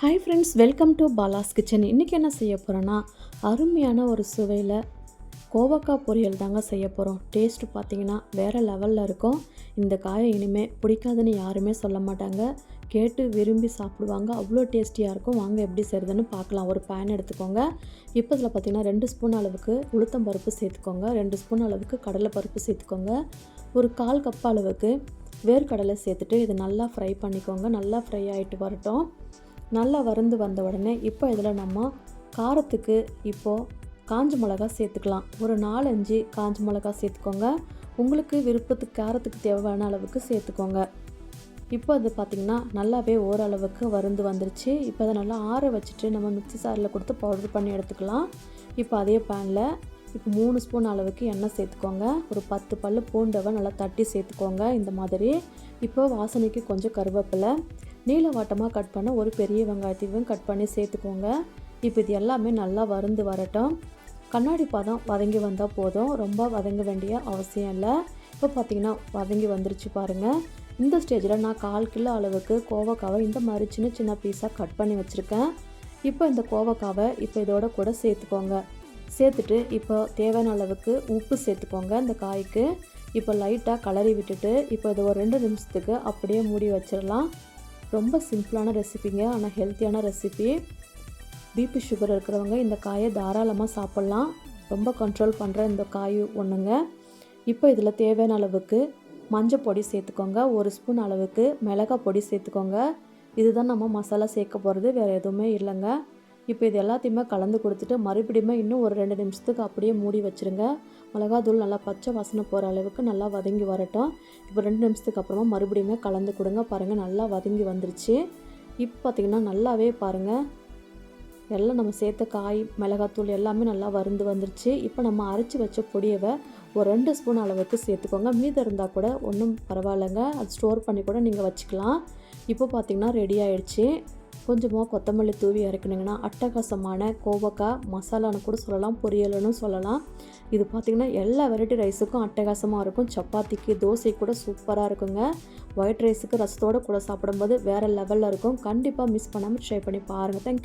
Hi friends welcome to Bala's kitchen இன்றைக்கி என்ன செய்ய போகிறோன்னா அருமையான ஒரு சுவையில் கோவக்காய் பொரியல் தாங்க செய்ய போகிறோம் டேஸ்ட்டு பார்த்தீங்கன்னா வேறு லெவலில் இருக்கும். இந்த காயை இனிமேல் பிடிக்காதுன்னு யாருமே சொல்ல மாட்டாங்க. கேட்டு விரும்பி சாப்பிடுவாங்க. அவ்வளோ டேஸ்டியாக இருக்கும். வாங்க எப்படி செய்கிறதுன்னு பார்க்கலாம் ஒரு பேன் எடுத்துக்கோங்க. இப்போ இதில் பார்த்தீங்கன்னா ரெண்டு ஸ்பூன் அளவுக்கு உளுத்தம் பருப்பு சேர்த்துக்கோங்க. ரெண்டு ஸ்பூன் அளவுக்கு கடலை பருப்பு சேர்த்துக்கோங்க. ஒரு கால் கப் அளவுக்கு வேர்க்கடலை சேர்த்துட்டு இது நல்லா ஃப்ரை பண்ணிக்கோங்க. நல்லா ஃப்ரை ஆகிட்டு வரட்டும். நல்லா வருந்து வந்த உடனே இப்போ இதில் நம்ம காரத்துக்கு இப்போது காஞ்ச மிளகா சேர்த்துக்கலாம். ஒரு நாலஞ்சு காஞ்ச மிளகா சேர்த்துக்கோங்க. உங்களுக்கு விருப்பத்துக்கு காரத்துக்கு தேவையான அளவுக்கு சேர்த்துக்கோங்க. இப்போ அது பார்த்திங்கன்னா நல்லாவே ஓரளவுக்கு வருந்து வந்துருச்சு. இப்போ அதை நல்லா ஆற வச்சுட்டு நம்ம மிக்சி சாரில் கொடுத்து பவுடர் பண்ணி எடுத்துக்கலாம். இப்போ அதே பேனில் இப்போ மூணு ஸ்பூன் அளவுக்கு எண்ணெய் சேர்த்துக்கோங்க. ஒரு பத்து பல் பூண்டவை நல்லா தட்டி சேர்த்துக்கோங்க இந்த மாதிரி. இப்போ வாசனைக்கு கொஞ்சம் கருவேப்பிலை. நீளவாட்டமாக கட் பண்ண ஒரு பெரிய வெங்காயத்தையும் கட் பண்ணி சேர்த்துக்கோங்க. இப்போ இது எல்லாமே நல்லா வருந்து வரட்டும். கண்ணாடி பதம் வதங்கி வந்தால் போதும். ரொம்ப வதங்க வேண்டிய அவசியம் இல்லை. இப்போ பார்த்தீங்கன்னா வதங்கி வந்துருச்சு பாருங்கள் இந்த ஸ்டேஜில் நான் கால் கிலோ அளவுக்கு கோவக்காவை இந்த மாதிரி சின்ன சின்ன பீஸாக கட் பண்ணி வச்சுருக்கேன். இப்போ இந்த கோவக்காவை இப்போ இதோட கூட சேர்த்துக்கோங்க. சேர்த்துட்டு இப்போ தேவையான அளவுக்கு உப்பு சேர்த்துக்கோங்க இந்த காய்க்கு. இப்போ லைட்டாக கலரி விட்டுட்டு இப்போ இது ஒரு ரெண்டு நிமிஷத்துக்கு அப்படியே மூடி வச்சிடலாம். ரொம்ப சிம்பிளான ரெசிபிங்க ஆனால் ஹெல்த்தியான ரெசிபி. பிபி சுகர் இருக்கிறவங்க இந்த காயை தாராளமாக சாப்பிட்லாம். ரொம்ப கண்ட்ரோல் பண்ணுற இந்த காய் ஒன்றுங்க இப்போ இதில் தேவையான அளவுக்கு மஞ்சள் பொடி சேர்த்துக்கோங்க. ஒரு ஸ்பூன் அளவுக்கு மிளகாய் பொடி சேர்த்துக்கோங்க. இதுதான் நம்ம மசாலா சேர்க்க போகிறது வேறு எதுவுமே இல்லைங்க. இப்போ இது எல்லாத்தையுமே கலந்து கொடுத்துட்டு மறுபடியுமே இன்னும் ஒரு ரெண்டு நிமிஷத்துக்கு அப்படியே மூடி வச்சுருங்க. மிளகாத்தூள் நல்லா பச்சை வாசனை போகிற அளவுக்கு நல்லா வதங்கி வரட்டும். இப்போ ரெண்டு நிமிஷத்துக்கு அப்புறமா மறுபடியுமே கலந்து கொடுங்க. பாருங்கள் நல்லா வதங்கி வந்துருச்சு. இப்போ பார்த்திங்கன்னா நல்லாவே பாருங்கள் எல்லாம் நம்ம சேர்த்த காய் மிளகாத்தூள் எல்லாமே நல்லா வருந்து வந்துருச்சு. இப்போ நம்ம அரைச்சி வச்ச பொடியவை ஒரு ரெண்டு ஸ்பூன் அளவுக்கு சேர்த்துக்கோங்க. மீதம் இருந்தால் கூட ஒன்றும் பரவாயில்லைங்க. அது ஸ்டோர் பண்ணி கூட நீங்கள் வச்சுக்கலாம். இப்போ பார்த்திங்கன்னா ரெடி ஆகிடுச்சு கொஞ்சமாக கொத்தமல்லி தூவி இறக்குனிங்கன்னா அட்டகாசமான கோவக்காய் மசாலான்னு கூட சொல்லலாம் பொரியல்னு சொல்லலாம். இது பார்த்திங்கன்னா எல்லா வெரைட்டி ரைஸுக்கும் அட்டகாசமாக இருக்கும். சப்பாத்திக்கு தோசை கூட சூப்பராக இருக்குங்க. ஒயிட் ரைஸுக்கு ரசத்தோடு கூட சாப்பிடும்போது வேறு லெவலில் இருக்கும். கண்டிப்பாக மிஸ் பண்ணாமல் ட்ரை பண்ணி பாருங்கள் தேங்க்யூ